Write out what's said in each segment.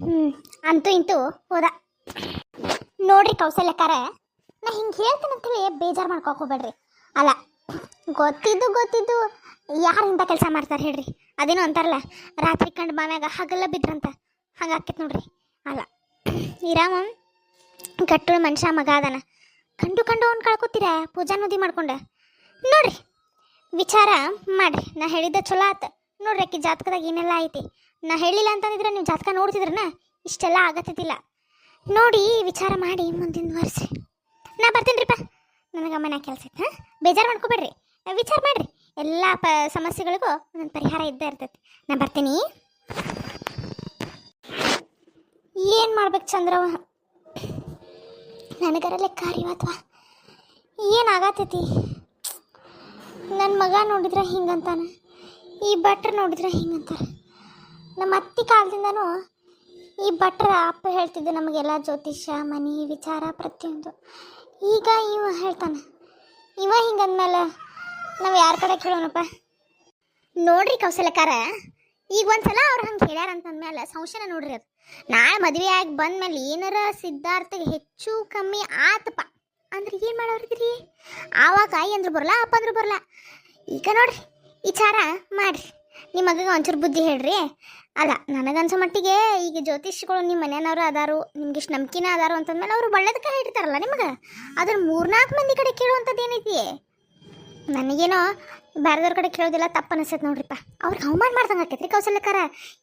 ಹ್ಞೂ ಅಂತೂ ಇಂತೂ ಹೋದ. ನೋಡ್ರಿ ಕೌಶಲ್ಯಕಾರ ನಾ ಹಿಂಗೆ ಹೇಳ್ತೀನಿ ಅಂತೇಳಿ ಬೇಜಾರು ಮಾಡ್ಕೊಕ್ ಹೋಗ್ಬೇಡ್ರಿ. ಅಲ್ಲ, ಗೊತ್ತಿದ್ದು ಗೊತ್ತಿದ್ದು ಯಾರು ಇಂಥ ಕೆಲಸ ಮಾಡ್ತಾರೆ ಹೇಳ್ರಿ? ಅದೇನೋ ಅಂತಾರಲ್ಲ, ರಾತ್ರಿ ಕಂಡು ಬಾಮ್ಯಾಗ ಹಗಲ ಬಿದ್ರಂತ. ಹಂಗೆ ಆಕೈತೆ ನೋಡ್ರಿ. ಅಲ್ಲ ಇರಾಮ ಕಟ್ಟಳು ಮನುಷ್ಯ ಮಗ ಅದಾನ. ಕಂಡು ಕಂಡು ಅವ್ನು ಕಳ್ಕೊತೀರ ಪೂಜಾ ನದಿ ಮಾಡ್ಕೊಂಡ? ನೋಡ್ರಿ, ವಿಚಾರ ಮಾಡ್ರಿ. ನಾ ಹೇಳಿದ್ದ ಚಲೋ ಆತ. ನೋಡ್ರಿ ಅಕ್ಕಿ ಜಾತಕದಾಗ ಏನೆಲ್ಲ ಐತಿ. ನಾ ಹೇಳಿಲ್ಲ ಅಂತಂದಿದ್ರೆ ನೀವು ಜಾತಕ ನೋಡ್ತಿದ್ರನ? ಇಷ್ಟೆಲ್ಲ ಆಗತ್ತಿದ್ದಿಲ್ಲ. ನೋಡಿ, ವಿಚಾರ ಮಾಡಿ ಮುಂದಿನ ವರ್ಷ. ನಾ ಬರ್ತೀನಿರಿಪ್ಪ ನನಗೆ ಅಮ್ಮನ ಕೆಲಸ ಐತೆ, ಹಾಂ? ಬೇಜಾರು ಮಾಡ್ಕೊಬೇಡ್ರಿ. ವಿಚಾರ ಮಾಡ್ರಿ. ಎಲ್ಲ ಪ, ಸಮಸ್ಯೆಗಳಿಗೂ ಒಂದೊಂದು ಪರಿಹಾರ ಇದ್ದೇ ಇರ್ತೈತಿ. ನಾ ಬರ್ತೀನಿ. ಏನು ಮಾಡ್ಬೇಕು ಚಂದ್ರವ ನನಗರಲ್ಲೇ ಏನು ಆಗತ್ತೈತಿ? ನನ್ನ ಮಗ ನೋಡಿದ್ರೆ ಹಿಂಗಂತಾನೆ. ಈ ಭಟ್ರು ನೋಡಿದ್ರೆ ಹಿಂಗಂತಾರೆ. ನಮ್ಮ ಅತ್ತಿ ಕಾಲದಿಂದನೂ ಈ ಭಟ್ರ ಅಪ್ಪ ಹೇಳ್ತಿದ್ದೆ ನಮಗೆಲ್ಲ ಜ್ಯೋತಿಷ್ಯ, ಮನಿ, ವಿಚಾರ ಪ್ರತಿಯೊಂದು. ಈಗ ಇವ ಹೇಳ್ತಾನೆ. ಇವ ಹಿಂಗಂದ್ಮೇಲೆ ನಾವು ಯಾರ ಕಡೆ ಕೇಳೋಣಪ್ಪ? ನೋಡ್ರಿ ಕೌಶಲ್ಯಕಾರ ಈಗ ಒಂದ್ಸಲ ಅವ್ರು ಹಂಗೆ ಹೇಳ್ಯಾರ ಅಂತಂದ್ಮೇಲೆ ಸಂಶಯನ ನೋಡ್ರಿ ಅದು. ನಾಳೆ ಮದುವೆ ಆಗಿ ಬಂದ್ಮೇಲೆ ಏನಾರ ಸಿದ್ಧಾರ್ಥಗೆ ಹೆಚ್ಚು ಕಮ್ಮಿ ಆತಪ್ಪ. ಅಂದ್ರೆ ಏನು ಮಾಡೋರಿದ್ರಿ? ಆವಾಗ ಆಯಿ ಅಂದ್ರು ಬರಲ್ಲ ಅಪ್ಪ ಅಂದ್ರು ಬರಲ್ಲ ಈಗ ನೋಡ್ರಿ, ವಿಚಾರ ಮಾಡ್ರಿ. ನಿಮ್ಮ ಮಗಗೆ ಒಂಚೂರು ಬುದ್ಧಿ ಹೇಳ್ರಿ. ಅಲ್ಲ ನನಗನ್ಸೋ ಮಟ್ಟಿಗೆ ಈಗ ಜ್ಯೋತಿಷಿಗಳು ನಿಮ್ಮ ಮನೆಯವ್ರು ಅದಾರು ನಿಮ್ಗೆ ಇಷ್ಟು ನಂಬಿಕೆನ ಅದಾರು ಅಂತಂದ್ಮೇಲೆ ಅವರು ಒಳ್ಳೆದಕ್ಕೆ ಹೇಳ್ತಾರಲ್ಲ ನಿಮಗೆ? ಅದ್ರ ಮೂರ್ನಾಲ್ಕು ಮಂದಿ ಕಡೆ ಕೇಳುವಂಥದ್ದು ಏನೈತಿ? ನನಗೇನೋ ಬೇರೆದವ್ರ ಕಡೆ ಕೇಳೋದಿಲ್ಲ ತಪ್ಪು ಅನಿಸ್ತೈತೆ ನೋಡ್ರಿಪ್ಪ. ಅವ್ರಿಗೆ ಅವಮಾನ ಮಾಡ್ದಂಗೆ ಆಕೈತ್ರಿ ಕೌಶಲ್ಯಕಾರ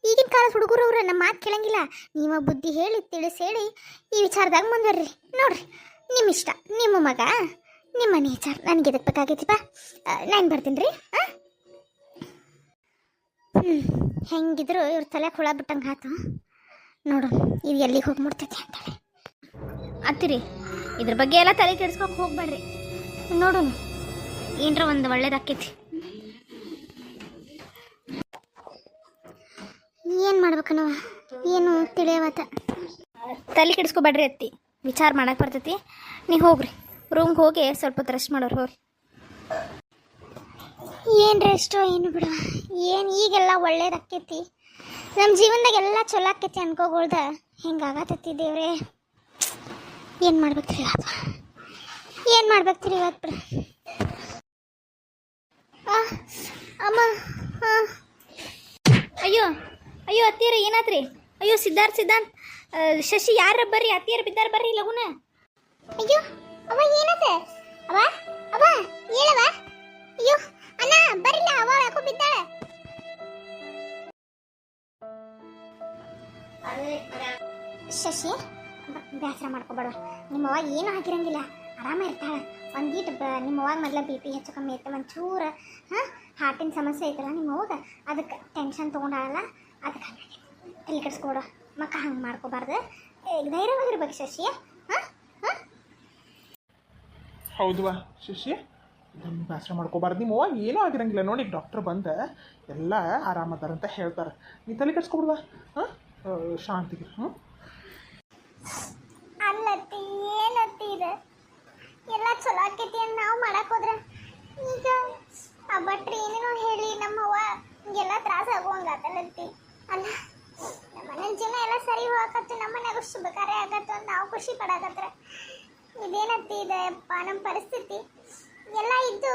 ಈಗಿನ ಕಾಲದ ಹುಡುಗರು ಅವ್ರು ನಮ್ಮ ಮಾತು ಕೇಳಂಗಿಲ್ಲ. ನಿಮ್ಮ ಬುದ್ಧಿ ಹೇಳಿ, ತಿಳಿಸಿ ಹೇಳಿ ಈ ವಿಚಾರದಾಗ ಮುಂದುವರ್ರಿ. ನೋಡ್ರಿ ನಿಮ್ಮ ಇಷ್ಟ ನಿಮ್ಮ ಮಗ, ನಿಮ್ಮ ಮನೆ ವಿಚಾರ ನನಗೆ ಇದಕ್ಕೆ ಬೇಕಾಗೈತಿಪ್ಪ? ನಾನು ಬರ್ತೀನಿ ರೀ ಹಾಂ ಹ್ಞೂ ಹೆಂಗಿದ್ರು ಇವ್ರ ತಲೆ ಹುಳ ಬಿಟ್ಟಂಗೆ ಆತು. ನೋಡು ಇದು ಎಲ್ಲಿಗೆ ಹೋಗಿ ಮುಡ್ತೈತಿ ಅಂತೇಳಿ. ಅತ್ತಿರಿ ಇದ್ರ ಬಗ್ಗೆ ಎಲ್ಲ ತಲೆ ಕೆಡ್ಸ್ಕೊಕ್ ಹೋಗ್ಬೇಡ್ರಿ. ನೋಡೋಣ ಏನ್ರ ಒಂದು ಒಳ್ಳೇದಾಕೈತಿ ಏನು ಮಾಡ್ಬೇಕನವ ಏನು ತಿಳಿಯವತ್ತ ತಲೆ ಕೆಡಿಸ್ಕೊಬೇಡ್ರಿ ಅತ್ತಿ. ವಿಚಾರ ಮಾಡಕ್ ಬರ್ತೈತಿ. ನೀ ಹೋಗ್ರಿ. ರೂಮ್ಗೆ ಹೋಗಿ ಸ್ವಲ್ಪ ಹೊತ್ತು ರೆಸ್ಟ್ ಮಾಡೋರು ಹೋಗ್ರಿ. ಏನು ರೆಸ್ಟೋ ಏನು ಬಿಡು. ಏನು ಈಗೆಲ್ಲ ಒಳ್ಳೇದಾಕೈತಿ ನಮ್ಮ ಜೀವನದಾಗ ಎಲ್ಲ ಚಲೋ ಆಕೈತಿ ಅನ್ಕೋಗಳ್ದ. ಹೆಂಗಾಗತ್ತೈತಿ ದೇವ್ರೆ? ಏನು ಮಾಡ್ಬೇಕ್ರಿ ಇವಾಗ ಏನು ಮಾಡ್ಬೇಕ್ರಿ ಇವತ್ತು ಬಿಡು. ಅಮ್ಮ ಅಯ್ಯೋ ಅಯ್ಯೋ ಅತ್ತಿಯರ ಏನಾತ್ರಿ ಅಯ್ಯೋ ಸಿದ್ಧಾರ್ಥ್ ಸಿದ್ಧಾಂತ್. ಶಶಿ ಯಾರ ಬರ್ರಿ? ಅತ್ತೀರ ಬಿದ್ದಾರ ಬರ್ರಿ ಲಗುನ? ಅಯ್ಯೋ ಅವ ಏನದ? ಅವ ಅವ ಹೇಳವ ಅಯ್ಯೋ ಅಣ್ಣ ಬರಿಲ್ಲ ಅವ ಯಾಕೋ ಬಿದ್ದಾಳೆ. ಶಶಿ ಬೇಸರ ಮಾಡ್ಕೋಬೇಡ ನಿಮ್ಮವ್ವ ಏನು ಹಾಕಿರಂಗಿಲ್ಲ ಆರಾಮ ಇರ್ತಾಳೆ. ಒಂದೀಟ್ ಬ ನಿಮ್ಮವ್ವಾಗ ಮೊದಲ ಬಿ ಪಿ ಹೆಚ್ಚು ಕಮ್ಮಿ ಇತ್ತು ಒಂಚೂರು ಹಾಂ ಹಾರ್ಟಿನ ಸಮಸ್ಯೆ ಐತಲ್ಲ ನಿಮ್ಮವಾಗ ಅದಕ್ಕೆ ಟೆನ್ಷನ್ ತೊಗೊಂಡಾಳಲ್ಲ ಅದಕ್ಕೆ ತಲೆ ಕೆಡಿಸ್ಕೊಡು ಮಕ್ಕ ಹಂಗೆ ಮಾಡ್ಕೋಬಾರ್ದು. ಏ, ಧೈರ್ಯವಾಗಿರ್ಬೇಕು ಶಶಿ ಹಾಂ ಹಾಂ. ಹೌದು ಶಶಿ. ಇದನ್ನು ಬೇಸರ ಮಾಡ್ಕೋಬಾರ್ದು. ನಿಮ್ಮ ಅವಾಗ ಏನೂ ಆಗಿರಂಗಿಲ್ಲ. ನೋಡಿ ಡಾಕ್ಟ್ರ್ ಬಂದು ಎಲ್ಲ ಆರಾಮದಾರಂತ ಹೇಳ್ತಾರೆ. ನೀ ತಲೆ ಕೆಡ್ಸ್ಕೊಬಿಡ್ವಾ? ಹಾಂ? ಶಾಂತಿಗೆ. ಹ್ಞೂ ಅಲ್ಲತ್ತಿ, ಏನತ್ತಿ ಇದೆ? ಎಲ್ಲ ಚಲೋ ಆಕೈತಿ ಅಂತ ನಾವು ಮಾಡಕ್ಕೆ ಹೋದ್ರೆ? ಈಗ ಆ ಭಟ್ರು ಏನೇನೋ ಹೇಳಿ ನಮ್ಮವ್ವ, ಹಿಂಗೆಲ್ಲ ತ್ರಾಸ ಆಗುವಂಗಾತಲ್ಲತ್ತಿ ಅಲ್ಲ, ನಮ್ಮ ಮನೆ ಎಲ್ಲ ಸರಿ ಹೋಗಕತ್ತು, ನಮ್ಮ ಮನ್ಯಾಗ ಶುಭ ಕಾರ್ಯ ನಾವು ಖುಷಿ ಪಡಾಕತ್ರ. ಇದೇನತ್ತಿ ಇದೆ? ಅಪ್ಪ ನಮ್ಮ ಪರಿಸ್ಥಿತಿ. ಎಲ್ಲ ಇದ್ದು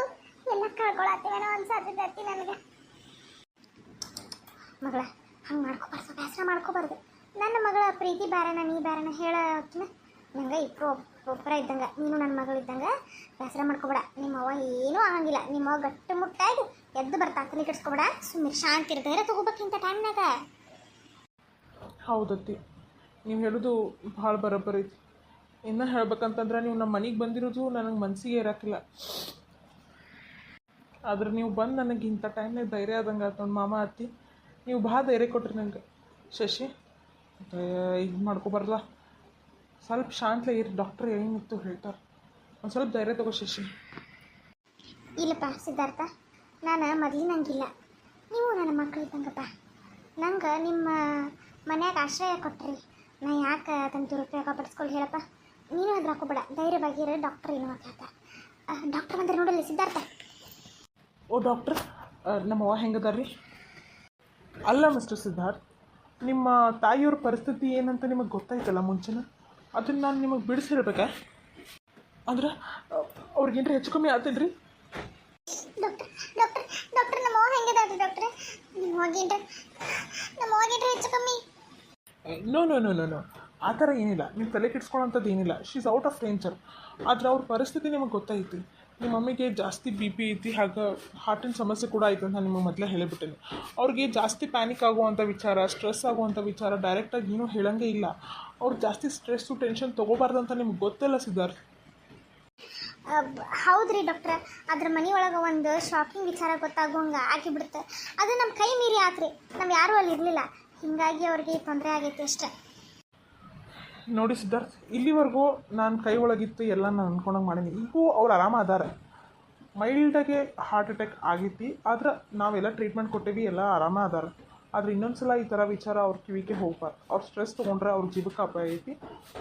ಎಲ್ಲ ಕಳ್ಕೊಳತ್ತೀವೇನೋ ಅನ್ಸಾತೈತಿ ನನಗೆ. ಮಗಳ, ಹಂಗೆ ಮಾಡ್ಕೋಬಾರ್ದು ಬೇಸರ ಮಾಡ್ಕೋಬಾರ್ದು ನನ್ನ ಮಗಳ ಪ್ರೀತಿ ಬೇರೆನ ನೀ ಬೇರೆನ ಹೇಳ ನಂಗೆ ಇಬ್ಬರು ಒಬ್ಬರ ಇದ್ದಂಗೆ, ನೀನು ನನ್ನ ಮಗಳು ಇದ್ದಂಗೆ ಬೇಸರ ಮಾಡ್ಕೊಬೇಡ ನಿಮ್ಮ ಅವ್ವ ಏನೂ ಆಗಂಗಿಲ್ಲ. ನಿಮ್ಮ ಅವ್ವ ಗಟ್ಟು ಮುಟ್ಟಾಗಿ ಎದ್ದು ಬರ್ತಾ, ತಲೆ ಕೆಡಿಸ್ಕೊಬೇಡ ಸುಮ್ಮನೆ ಶಾಂತಿ ಇರ ತೊಗೋಬೇಕಿಂತ ಟೈಮ್ನಾಗ ಹೌದತ್ತಿ ನೀವು ಹೇಳೋದು ಭಾಳ ಬರೋಬ್ಬರ ಐತಿ. ಇನ್ನೂ ಹೇಳ್ಬೇಕಂತಂದ್ರೆ ನೀವು ನಮ್ಮ ಮನೆಗೆ ಬಂದಿರೋದು ನನಗೆ ಮನಸ್ಸಿಗೆ ಇರೋಕ್ಕಿಲ್ಲ. ಆದ್ರೆ ನೀವು ಬಂದು ನನಗೆ ಇಂಥ ಟೈಮ್ನಾಗ ಧೈರ್ಯ ಆದಂಗೆ ಆಯ್ತು ನೋಡಿ ಮಾಮ, ಅತ್ತಿ. ನೀವು ಭಾಳ ಧೈರ್ಯ ಕೊಟ್ರಿ ನಂಗೆ, ಶಶಿ. ಇದು ಮಾಡ್ಕೊಬಾರ್ದ ಸ್ವಲ್ಪ ಶಾಂತ ಇರಿ ಡಾಕ್ಟ್ರ್ ಏನಿತ್ತು ಹೇಳ್ತಾರೆ. ಒಂದು ಸ್ವಲ್ಪ ಧೈರ್ಯ ತಗೋ ಶಶಿ. ಇಲ್ಲಪ್ಪ, ಸಿದ್ಧಾರ್ಥ. ನಾನು ಮೊದಲಿನಂಗಿಲ್ಲ ನೀವು ನನ್ನ ಮಕ್ಕಳು ಇದ್ದಂಗಪ್ಪ. ನಂಗೆ ನಿಮ್ಮ ಮನ್ಯಾಗ ಆಶ್ರಯ ಕೊಟ್ರಿ. ನಾ ಯಾಕೆ ಅದನ್ನು ದುರುಪಯೋಗ ಪಡಿಸ್ಕೊಳ್ಳಿ ಹೇಳಪ್ಪ? ನೀನು ಅದ್ರ ಹಾಕೋಬೇಡ. ಧೈರ್ಯವಾಗಿರೋ ಡಾಕ್ಟರ್ ಏನು ಹೇಳ್ತಾರೆ ಡಾಕ್ಟರ್ ಬಂದ್ರೆ ನೋಡಲಿ ಸಿದ್ಧಾರ್ಥ. ಓ ಡಾಕ್ಟ್ರ್ ನಮ್ಮ ಅವ್ವ ಹೆಂಗದಾರ ರೀ ಅಲ್ಲ ಮಿಸ್ಟರ್ ಸಿದ್ಧಾರ್ಥ್ ನಿಮ್ಮ ತಾಯಿಯವ್ರ ಪರಿಸ್ಥಿತಿ ಏನಂತ ನಿಮಗೆ ಗೊತ್ತಾಯ್ತಲ್ಲ ಮುಂಚೆನ? ಅದನ್ನ ನಾನು ನಿಮಗೆ ಬಿಡಿಸಿರ್ಬೇಕಾ? ಅಂದ್ರೆ ಅವ್ರಿಗೇನ್ರಿ ಹೆಚ್ಚು ಕಮ್ಮಿ ಆತೇನ್ರಿ? ಡಾಕ್ಟರ್ ಡಾಕ್ಟರ್ ಡಾಕ್ಟರ್ ನಮ್ಮ ಅವ್ವ ಹೆಂಗಿದಾಳ್ರಿ ಡಾಕ್ಟ್ರೆ ನಿಮ್ಮ ಹೋಗಿನ್ರಿ ನಮ್ಮ ಹೋಗಿನ್ರಿ ಹೆಚ್ಚು ಕಮ್ಮಿ? No no no no no ಆ ಥರ ಏನಿಲ್ಲ. ನೀವು ತಲೆ ಕೆಡ್ಸ್ಕೊಳ್ಳೋಂಥದ್ದು ಏನಿಲ್ಲ. ಶೀಸ್ ಔಟ್ ಆಫ್ ಡೇಂಜರ್ ಆದರೆ ಅವ್ರ ಪರಿಸ್ಥಿತಿ ನಿಮಗೆ ಗೊತ್ತೈತಿ ನಿಮ್ಮ ಮಮ್ಮಿಗೆ ಜಾಸ್ತಿ ಬಿ ಪಿ ಐತಿ, ಹಾಗೆ ಹಾರ್ಟಿನ ಸಮಸ್ಯೆ ಕೂಡ ಐತೆ ಅಂತ ನಿಮಗೆ ಮೊದಲೇ ಹೇಳಿಬಿಟ್ಟೇನೆ. ಅವ್ರಿಗೆ ಜಾಸ್ತಿ ಪ್ಯಾನಿಕ್ ಆಗುವಂಥ ವಿಚಾರ ಸ್ಟ್ರೆಸ್ ಆಗುವಂಥ ವಿಚಾರ ಡೈರೆಕ್ಟಾಗಿ ಏನೂ ಹೇಳಂಗೆ ಇಲ್ಲ. ಅವ್ರು ಜಾಸ್ತಿ ಸ್ಟ್ರೆಸ್ಸು ಟೆನ್ಷನ್ ತೊಗೋಬಾರ್ದು ಅಂತ ನಿಮ್ಗೆ ಗೊತ್ತಿಲ್ಲ ಸಿದ್ಧಾರ್ಥ. ಹೌದ್ರಿ ಡಾಕ್ಟ್ರ ಅದ್ರ ಮನೆಯೊಳಗೆ ಒಂದು ಶಾಕಿಂಗ್ ವಿಚಾರ ಗೊತ್ತಾಗುವಂಗೆ ಆಗಿಬಿಡುತ್ತೆ. ಅದು ನಮ್ಮ ಕೈ ಮೀರಿ ಆತ್ರಿ. ನಮ್ಮ ಯಾರು ಅಲ್ಲಿ ಇರಲಿಲ್ಲ. ಹಿಂಗಾಗಿ ಅವ್ರಿಗೆ ತೊಂದರೆ ಆಗೈತೆ ಅಷ್ಟೇ. ನೋಡಿ ಸಿದ್ಧಾರ್ಥ್ ಇಲ್ಲಿವರೆಗೂ ನಾನು ಕೈ ಒಳಗಿತ್ತು ಎಲ್ಲ ನಾನು ಅನ್ಕೊಂಡಂಗೆ ಮಾಡೀನಿ. ಈಗೂ ಅವ್ರು ಆರಾಮ ಅದಾರ. ಮೈಲ್ಡಾಗೆ ಹಾರ್ಟ್ ಅಟ್ಯಾಕ್ ಆಗೈತಿ ಆದ್ರೆ ನಾವೆಲ್ಲ ಟ್ರೀಟ್ಮೆಂಟ್ ಕೊಟ್ಟೇವಿ, ಎಲ್ಲ ಆರಾಮ ಅದಾರ. ಆದ್ರೆ ಇನ್ನೊಂದು ಸಲ ಈ ಥರ ವಿಚಾರ ಅವ್ರ ಕಿವಿಗೆ ಹೋಗ್ಬಾರ್ದು. ಅವ್ರು ಸ್ಟ್ರೆಸ್ ತೊಗೊಂಡ್ರೆ ಅವ್ರ ಜೀವಕ್ಕೆ ಅಪಾಯ ಐತಿ.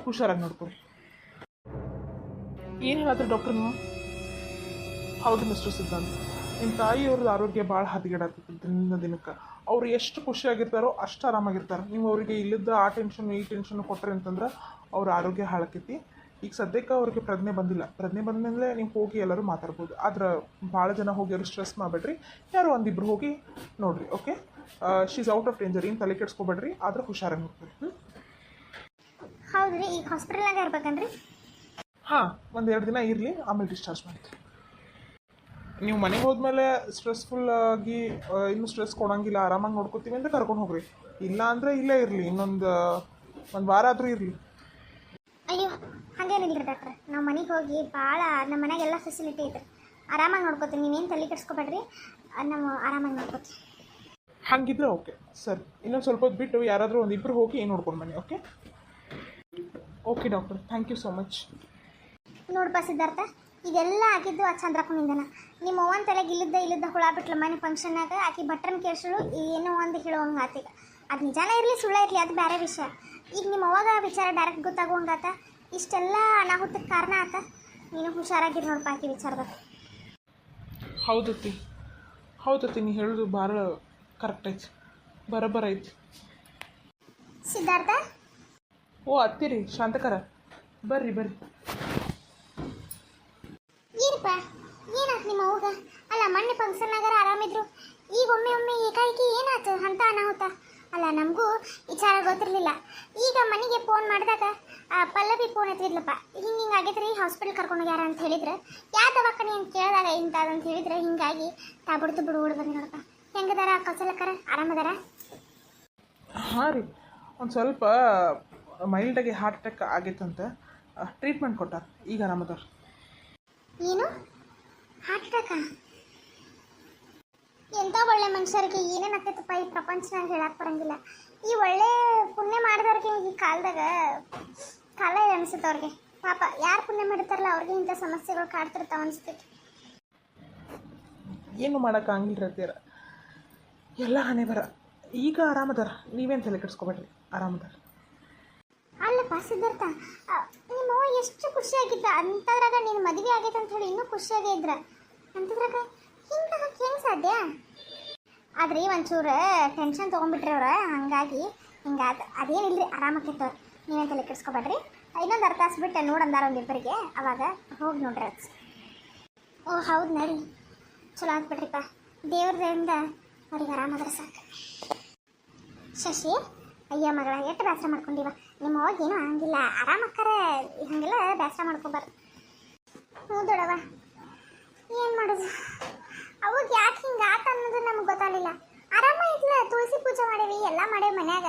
ಹುಷಾರಾಗಿ ನೋಡ್ಕೊರಿ ಏನು ಹೇಳಿದ್ರು ಡಾಕ್ಟರ್ ನೀವು? ಹೌದು ಮಿಸ್ಟರ್ ಸಿದ್ಧಾಂತ್. ನಿಮ್ಮ ತಾಯಿಯವ್ರದ್ದು ಆರೋಗ್ಯ ಭಾಳ ಹದಗೆಡಾಗ್ತೈತಿ ದಿನದಿಂದ ದಿನಕ್ಕೆ. ಅವ್ರು ಎಷ್ಟು ಖುಷಿಯಾಗಿರ್ತಾರೋ ಅಷ್ಟು ಆರಾಮಾಗಿರ್ತಾರೆ. ನೀವು ಅವರಿಗೆ ಇಲ್ಲಿದ್ದ ಆ ಟೆನ್ಷನ್ ಈ ಟೆನ್ಷನ್ ಕೊಟ್ಟರೆ ಅಂತಂದ್ರೆ ಅವ್ರ ಆರೋಗ್ಯ ಹಾಳಕ್ಕೈತಿ ಈಗ ಸದ್ಯಕ್ಕೆ ಅವ್ರಿಗೆ ಪ್ರಜ್ಞೆ ಬಂದಿಲ್ಲ. ಪ್ರಜ್ಞೆ ಬಂದಮೇಲೆ ನೀವು ಹೋಗಿ ಎಲ್ಲರೂ ಮಾತಾಡ್ಬೋದು. ಆದ್ರೆ ಭಾಳ ಜನ ಹೋಗಿ ಅವ್ರಿಗೆ ಸ್ಟ್ರೆಸ್ ಮಾಡಬೇಡ್ರಿ. ಯಾರೋ ಒಂದಿಬ್ರು ಹೋಗಿ ನೋಡಿರಿ okay she's out of danger ಏನು ತಲೆ ಕೆಡ್ಸ್ಕೊಬೇಡ್ರಿ. ಆದ್ರೆ ಹುಷಾರಾಗಿ ನೋಡ್ರಿ ಹ್ಞೂ ಹೌದ್ರಿ ಈಗ ಹಾಸ್ಪಿಟಲ್ನಾಗ ಇರ್ಬೇಕನ್ರಿ? ಹಾಂ ಒಂದೆರಡು ದಿನ ಇರಲಿ ಆಮೇಲೆ ಡಿಸ್ಚಾರ್ಜ್ ಮಾಡ್ತೀವಿ. ನೀವು ಮನೆಗೆ ಹೋದ್ಮೇಲೆ ಸ್ಟ್ರೆಸ್ಫುಲ್ ಆಗಿ ಇನ್ನೂ ಸ್ಟ್ರೆಸ್ ಕೊಡೋಂಗಿಲ್ಲ ಆರಾಮಾಗಿ ನೋಡ್ಕೋತೀವಿ ಅಂತ ಕರ್ಕೊಂಡು ಹೋಗ್ರಿ. ಇಲ್ಲ ಅಂದರೆ ಇಲ್ಲೇ ಇರಲಿ ಇನ್ನೊಂದು ಒಂದು ವಾರ ಆದರೂ ಇರಲಿ. ಅಯ್ಯೋ ಹಾಗೇನಿಲ್ಲ ಡಾಕ್ಟ್ರ್ ನಾವು ಮನೆಗೆ ಹೋಗಿ ಭಾಳ ನಮ್ಮ ಮನೆಗೆ ಎಲ್ಲ ಫೆಸಿಲಿಟಿ ಐತೆ ಆರಾಮಾಗಿ ನೋಡ್ಕೋತೀವಿ ನೀವೇನು ತಲೆ ಕೆಡಿಸ್ಕೊಬೇಡ್ರಿ. ನಾವು ಆರಾಮಾಗಿ ನೋಡ್ಕೋತೀವಿ. ಹಾಗಿದ್ರೆ ಓಕೆ. ಸರಿ ಇನ್ನೊಂದು ಸ್ವಲ್ಪ ಹೊತ್ತು ಬಿಟ್ಟು ಯಾರಾದರೂ ಒಂದಿಬ್ಬರು ಹೋಗಿ ನೋಡ್ಕೊಂಡು ಬನ್ನಿ okay? Okay doctor thank you so much ನೋಡಪ್ಪ ಸಿದ್ಧಾರ್ಥ. ಇದೆಲ್ಲ ಆಗಿದ್ದು ಆ ಚಂದ್ರಪ್ಪನಿಂದನ ನಿಮ್ಮ ಅವ್ವನ ತಲೆಗೆ ಇಲ್ಲದ ಇಲ್ಲದ ಹುಳ ಬಿಟ್ಲು ಮನೆ ಫಂಕ್ಷನ್ನಾಗ ಆಕಿ ಭಟ್ರನ್ ಕೇಳಿಸಲು ಏನೋ ಒಂದು ಹೇಳೋವಂಗೆ ಆತೀಗ ಅದು ನಿಜಾನ ಇರಲಿ ಸುಳ್ಳ ಇರಲಿ ಅದು ಬೇರೆ ವಿಷಯ. ಈಗ ನಿಮ್ಮ ಅವಾಗ ವಿಚಾರ ಡೈರೆಕ್ಟ್ ಗೊತ್ತಾಗುವಂಗಾತ? ಇಷ್ಟೆಲ್ಲ ಅನಾಹುತಕ್ಕೆ ಕಾರಣ ಆತ? ನೀನು ಹುಷಾರಾಗಿರು ನೋಡಪ್ಪ ಆಕಿ ವಿಚಾರದಾಗ ಹೌದತ್ತಿ ಹೌದತ್ತಿ ನೀ ಹೇಳೋದು ಭಾಳ ಕರೆಕ್ಟ್ ಐತಿ. ಬರೋಬ್ಬರ ಐತಿ. ಸಿದ್ಧಾರ್ಥ? ಓ ಅತ್ತಿರಿ ಶಾಂತಕರ. ಬರ್ರಿ ಬರ್ರಿ. ಏನಾಯ್ತು ನಿಮ್ಮ ಅವ್ಗ ಅಲ್ಲ ಮೊನ್ನೆ ಫಂಕ್ಷನ್ನಾಗಾರ ಆರಾಮಿದ್ರು. ಈಗ ಒಮ್ಮೆ ಒಮ್ಮೆ ಏಕಾಏಕಿ ಏನಾಯ್ತು ಅಂತ ಅನಾಹುತ. ಅಲ್ಲ ನಮಗೂ ವಿಚಾರ ಗೊತ್ತಿರಲಿಲ್ಲ. ಈಗ ಮನೆಗೆ ಫೋನ್ ಮಾಡಿದಾಗ ಆ, ಪಲ್ಲವಿ ಫೋನ್ ಎತ್ತಿದ್ಲಪ್ಪ. ಹಿಂಗೆ ಹಿಂಗೆ ಆಗೈತ್ರಿ ಹಾಸ್ಪಿಟಲ್ ಕರ್ಕೊಂಡು ಹೋಗ್ಯಾರ ಅಂತ ಹೇಳಿದ್ರೆ. ಯಾವ ದವಾಖಾನೆ ಅಂತ ಕೇಳಿದಾಗ ಇಂಥದ್ದು ಹೇಳಿದ್ರೆ. ಹಿಂಗಾಗಿ ತಾಬಿಡ್ತು ಬಿಡು ಓಡಿ ಬಂದು ನೋಡಪ್ಪ. ಹೆಂಗದಾರ? ಕಸಲಕ್ಕರ ಆರಾಮದಾರ? ಹಾಂ ರೀ. ಒಂದು ಸ್ವಲ್ಪ ಮೈಲ್ಡಾಗಿ ಹಾರ್ಟ್ ಅಟ್ಯಾಕ್ ಆಗಿತ್ತಂತೆ ಟ್ರೀಟ್ಮೆಂಟ್ ಕೊಟ್ಟಾರ. ಈಗ ಆರಾಮದಾರ ಏನು? ಅಟ್ಯಾಕ ಎಂಥ ಒಳ್ಳೆ ಮನುಷ್ಯರಿಗೆ ಏನೇನು ಆಗ್ತೈತಪ್ಪ ಈ ಪ್ರಪಂಚನಾಗ ಹೇಳಕ್ಕೆ ಬರಂಗಿಲ್ಲ. ಈ ಒಳ್ಳೆ ಪುಣ್ಯ ಮಾಡಿದವ್ರಿಗೆ ಈ ಕಾಲದಾಗ ಕಾಲ ಇದೆ ಅನ್ಸುತ್ತೆ ಅವ್ರಿಗೆ. ಪಾಪ ಯಾರು ಪುಣ್ಯ ಮಾಡಿರ್ತಾರಲ್ಲ ಅವ್ರಿಗೆ ಇಂಥ ಸಮಸ್ಯೆಗಳು ಕಾಡ್ತಿರ್ತಾವ ಅನಿಸ್ತೈತಿ. ಏನು ಮಾಡೋಕ್ಕಾಗಿಲ್ರತ್ತೀರ ರೀ ಎಲ್ಲ ಹಣೆ ಬರ. ಈಗ ಆರಾಮದಾರ. ನೀವೇನು ತಲೆ ಕೆಡಿಸ್ಕೊಬೇಡ್ರಿ. ಆರಾಮದಾರ. ಅಲ್ಲಪ್ಪ ಸಿದ್ಧಾರ್ಥ ಆ, ನಿಮ್ಮ ಎಷ್ಟು ಖುಷಿಯಾಗಿದ್ದ. ಅಂಥದ್ರಾಗ ನೀನು ಮದುವೆ ಆಗೈತೆ ಅಂತ ಹೇಳಿ ಇನ್ನೂ ಖುಷಿಯಾಗೇ ಇದ್ರ. ಅಂಥದ್ರಾಗ ಹಿಂಗೆ ಹೆಂಗೆ ಸಾಧ್ಯ? ಆದ್ರೆ ಒಂಚೂರು ಟೆನ್ಷನ್ ತೊಗೊಂಡ್ಬಿಟ್ರವ್ರ ಹಂಗಾಗಿ ಹಿಂಗಾದ ಅದೇನಿಲ್ಲರಿ ಆರಾಮಾಗಿತ್ತವ್ರು ನೀವೇನು ತಲೆ ಕೆಡ್ಸ್ಕೊಬೇಡ್ರಿ? ಇನ್ನೊಂದು ಅರ್ಧ ತಾಸು ಬಿಟ್ಟು ನೋಡಂದಾರ ಒಂದಿಬ್ಬರಿಗೆ ಅವಾಗ ಹೋಗಿ ನೋಡ್ರಿ ಅದು. ಓ, ಹೌದು ನಡಿ. ಚಲೋ ಆಗ್ಬಿಟ್ರಿಪ್ಪ ದೇವ್ರದಿಂದ ಅವ್ರಿಗೆ ಆರಾಮಾದ್ರೆ ಸಾಕು. ಶಶಿ, ಅಯ್ಯ ಮಗಳ, ಎಷ್ಟು ಬೇಸರ ಮಾಡ್ಕೊಂಡಿವ? ನಿಮ್ಮ ಹೋಗಿ ಏನೂ ಆಗಂಗಿಲ್ಲ. ಆರಾಮಕ್ಕಾರ ಹಂಗೆಲ್ಲ ಬೇಸರ ಮಾಡ್ಕೊಬಾರ್ದು. ಹ್ಞೂ ದೊಡವ ಏನು ಮಾಡೋದು? ಅವಾಗ ಯಾಕೆ ಹಿಂಗೆ ಆತ ಅನ್ನೋದು ನಮ್ಗೆ ಗೊತ್ತಾಗಲಿಲ್ಲ. ಆರಾಮ ತುಳಸಿ ಪೂಜೆ ಮಾಡೇವಿ ಎಲ್ಲ ಮಾಡೇವಿ ಮನ್ಯಾಗ.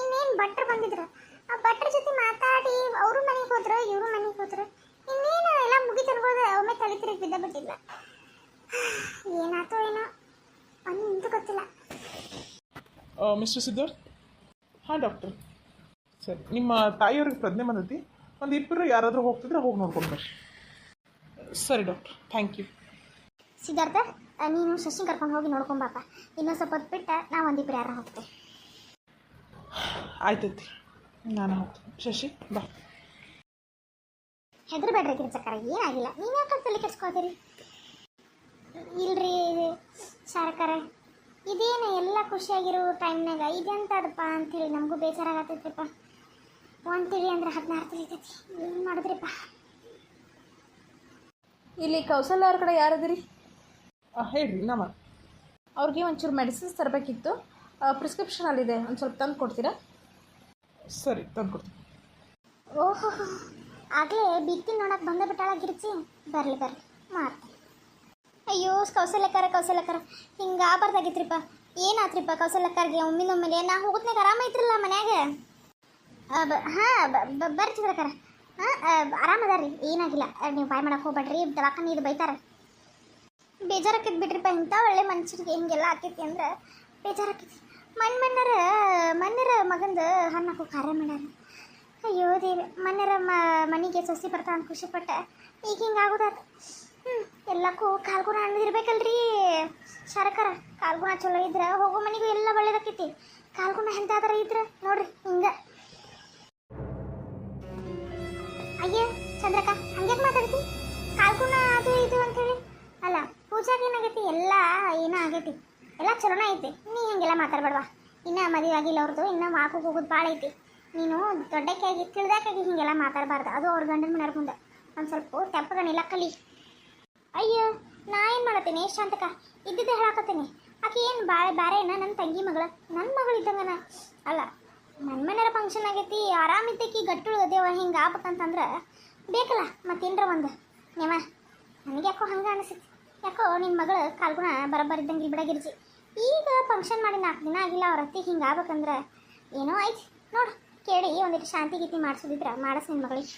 ಇನ್ನೇನು ಭಟ್ರು ಬಂದಿದ್ರು. ಆ ಭಟ್ರ ಜೊತೆ ಮಾತಾಡಿ, ಅವರು ಮನೆಗೆ ಹೋದ್ರು, ಇವರು ಮನೆಗೆ ಹೋದ್ರು. ಇನ್ನೇನು ಎಲ್ಲ ಮುಗಿತಿರ್ಬೋದು ಒಮ್ಮೆ ತಲೆ ತಿರುಗಿ ಬಿದ್ದ ಏನಾಯ್ತೋ ಏನೋ ಒಂದು ಗೊತ್ತಿಲ್ಲ. ಮಿಸ್ಟರ್ ಸಿದ್ಧಾರ್ಥ್ ಹಾಂ ಡಾಕ್ಟರ್ ಸರಿ, ನಿಮ್ಮ ತಾಯಿಯವ್ರಿಗೆ ಪ್ರಜ್ಞೆ ಬಂದೈತಿ. ಒಂದು ಇಬ್ಬರು ಯಾರಾದರೂ ಹೋಗ್ತಿದ್ರೆ ಹೋಗಿ ನೋಡ್ಕೊಂಡು ಬರ್ರಿ. ಸರಿ ಡಾಕ್ಟರ್ ಥ್ಯಾಂಕ್ ಯು ಸಿದ್ಧಾರ್ಥ ನೀನು ಶಶಿ ಕರ್ಕೊಂಡು ಹೋಗಿ ನೋಡ್ಕೊಂಬಾಪ ಇನ್ನೊಂದು ಸ್ವಲ್ಪ ಹೊತ್ತು ಬಿಟ್ಟು ನಾವು ಒಂದಿಬ್ಬರು ಯಾರು ಹೋಗ್ತೇವೆ. ಆಯ್ತೈತಿ ನಾನು ಹೋಗ್ತೀನಿ. ಶಶಿ ಬಾ. ಹೆದರ್ಬೇಡ್ರಿ ಗಿರಿಚಕ್ರ ಏನಾಗಿಲ್ಲ ನೀವು ಯಾಕೆ ತಲೆ ಕೆಡ್ಸ್ಕೊತೀರಿ ಇಲ್ರಿ ಸರ್ಕಾರ ಇದೇನು ಎಲ್ಲ ಖುಷಿಯಾಗಿರೋ ಟೈಮ್ನಾಗ? ಇದೆಂತದಪ್ಪ ಅಂಥೇಳಿ ನಮಗೂ ಬೇಜಾರಾಗತ್ತೈತ್ರಿಪ್ಪ. ಒಂದು ತಿಳಿ ಅಂದ್ರೆ ಹದಿನಾರು ತಿಳಿತೈತಿ ಏನು ಮಾಡಿದ್ರಿಪ್ಪ? ಇಲ್ಲಿ ಕೌಸಲ್ಯ ಅವ್ರ ಕಡೆ ಯಾರದ್ರಿ ಹೇಳ್ರಿ ನಮ್ಮ ಅವ್ರಿಗೆ ಒಂಚೂರು ಮೆಡಿಸಿನ್ಸ್ ತರಬೇಕಿತ್ತು. ಪ್ರಿಸ್ಕ್ರಿಪ್ಷನ್ ಪ್ರಿಸ್ಕ್ರಿಪ್ಷನಲ್ಲಿದೆ ಒಂದು ಸ್ವಲ್ಪ ತಂದು ಕೊಡ್ತೀರಾ? ಸರಿ ತಂದು ಕೊಡ್ತೀನಿ. ಓಹೋ ಆಗಲೇ ಬಿತ್ತಿ ನೋಡಕ್ಕೆ ಬಂದ ಬಿಟ್ಟಾಳ ಗಿರ್ಚಿ ಬರಲಿ ಬರಲಿ ಮಾಡ್ತೀನಿ ಅಯ್ಯೋ ಕೌಶಲ್ಯಕಾರ ಕೌಶಲ್ಯಕಾರ ಹಿಂಗೆ ಆಗಬಾರ್ದಾಗಿತ್ರಿಪ್ಪ. ಏನಾತ್ರಿಪ್ಪ ಕೌಸಲ್ಯಕಾರ್ಗೆ? ಒಮ್ಮಿನ ಒಮ್ಮೆಲೆ? ನಾ ಹೋಗುತ್ನಾಗ ಆರಾಮಾಯ್ತಿರಲ್ಲ ಬ ಹಾಂ ಬರ್ತಿದ್ರ ಕರ ಹಾಂ ಆರಾಮದಾರ್ರಿ ಏನಾಗಿಲ್ಲ. ನೀವು ಬಾಯ್ ಮಾಡಕ್ಕೆ ಹೋಗ್ಬೇಡ್ರಿ. ದವಾಖಾನೆ ಇದು ಬೈತಾರ. ಬೇಜಾರಾಕೈತಿ ಬಿಡ್ರಿಪ್ಪ ಇಂಥ ಒಳ್ಳೆ ಮನುಷ್ಯರಿಗೆ ಹಿಂಗೆಲ್ಲ ಆಕೈತಿ ಅಂದ್ರೆ ಬೇಜಾರಾಕೈತಿ. ಮಣ್ಣು ಮನ್ನರ ಮನ್ನರ ಮಗಂದು ಹಣ್ಣು ಕಾರ್ಯ ಮಾಡ್ಯಾರ. ಅಯ್ಯೋ ದೇವಿ ಮನ್ನರ ಮ ಮನೆಗೆ ಸೊಸಿ ಬರ್ತಾ ಅಂತ ಖುಷಿ ಪಟ್ಟೆ ಈಗ ಹಿಂಗೆ ಆಗೋದಾತ. ಹ್ಞೂ ಎಲ್ಲಕ್ಕೂ ಕಾಲ್ಗುಣ ಹಣ್ಣದಿರ್ಬೇಕಲ್ರಿ ಶರಕರ. ಕಾಲ್ಗುಣ ಚಲೋ ಇದ್ರೆ ಹೋಗೋ ಮನೆಗೂ ಎಲ್ಲ ಒಳ್ಳೇದಾಕೈತಿ. ಕಾಲ್ಗುಣ ಎಂತಾದ್ರ ಇದ್ರೆ ನೋಡ್ರಿ ಹಿಂಗೆ. ಅಯ್ಯ, ಚಂದ್ರಕ್ಕ, ಹಂಗ್ಯಾಕೆ ಮಾತಾಡ್ತಿ? ಏನಾಗೈತಿ ಎಲ್ಲ ಏನೋ ಆಗೈತಿ. ಎಲ್ಲ ಚಲೋನ ಐತಿ. ನೀ ಹಂಗೆಲ್ಲ ಮಾತಾಡ್ಬೇಡವಾ. ಇನ್ನ ಮದುವೆ ಆಗಿಲ್ಲ ಅವ್ರದ್ದು ಇನ್ನ ಮಾಕು ಹೋಗೋದು ಭಾಳ ಐತಿ. ನೀನು ದೊಡ್ಡಕ್ಕಾಗಿ ತಿಳಿದಾಕಾಗಿ ಹಿಂಗೆಲ್ಲ ಮಾತಾಡಬಾರ್ದು. ಅದು ಅವ್ರ ಗಂಡನ ಮನೆಯವ್ರ ಮುಂದೆ. ಒಂದು ಸ್ವಲ್ಪ ತೆಪ್ಪಗಣಿಲ್ಲ ಕಲಿ ಅಯ್ಯೋ, ನಾ ಏನು ಮಾಡತ್ತೀನಿ? ಶಾಂತಕ, ಇದ್ದಿದ್ದೆ ಹೇಳಾಕತ್ತೀನಿ. ಆಕೆ ಏನು ಬಾಳೆ ಬ್ಯಾರೇನ? ನನ್ನ ತಂಗಿ ಮಗಳ. ನನ್ನ ಮಗಳು ಇದ್ದಂಗನ? ಅಲ್ಲ ನನ್ನ ಮನೆಯವ್ರ ಫಂಕ್ಷನ್ ಆಗೈತಿ. ಆರಾಮಿದ್ದಕ್ಕಿ ಗಟ್ಟುಳು ಅದೇವ ಹಿಂಗೆ ಆಗ್ಬೇಕಂತಂದ್ರೆ ಬೇಕಲ್ಲ ಮತ್ತೇನ್ರ ಒಂದು. ನೇವ ನನಗ್ಯಾಕೋ ಹಂಗೆ ಅನಿಸುತ್ತೆ ಯಾಕೋ ನಿನ್ನ ಮಗಳು ಕಾಲ್ಗುಣ ಇಲ್ಲಿ ಬಿಡಗಿರ್ಜಿ. ಈಗ ಫಂಕ್ಷನ್ ಮಾಡಿ ನಾಲ್ಕು ದಿನ ಆಗಿಲ್ಲ, ಅವ್ರ ಅತ್ತಿ ಹಿಂಗೆ ಆಗ್ಬೇಕಂದ್ರೆ ಏನೋ ಆಯ್ತು, ನೋಡು, ಕೇಳಿ ಒಂದಿಟ್ಟು ಶಾಂತಿ ಗೀತಿ ಮಾಡಿಸೋದಿದ್ರೆ, ಮಾಡಿಸ್ ನಿನ್ನ ಮಗಳಿಗೆ.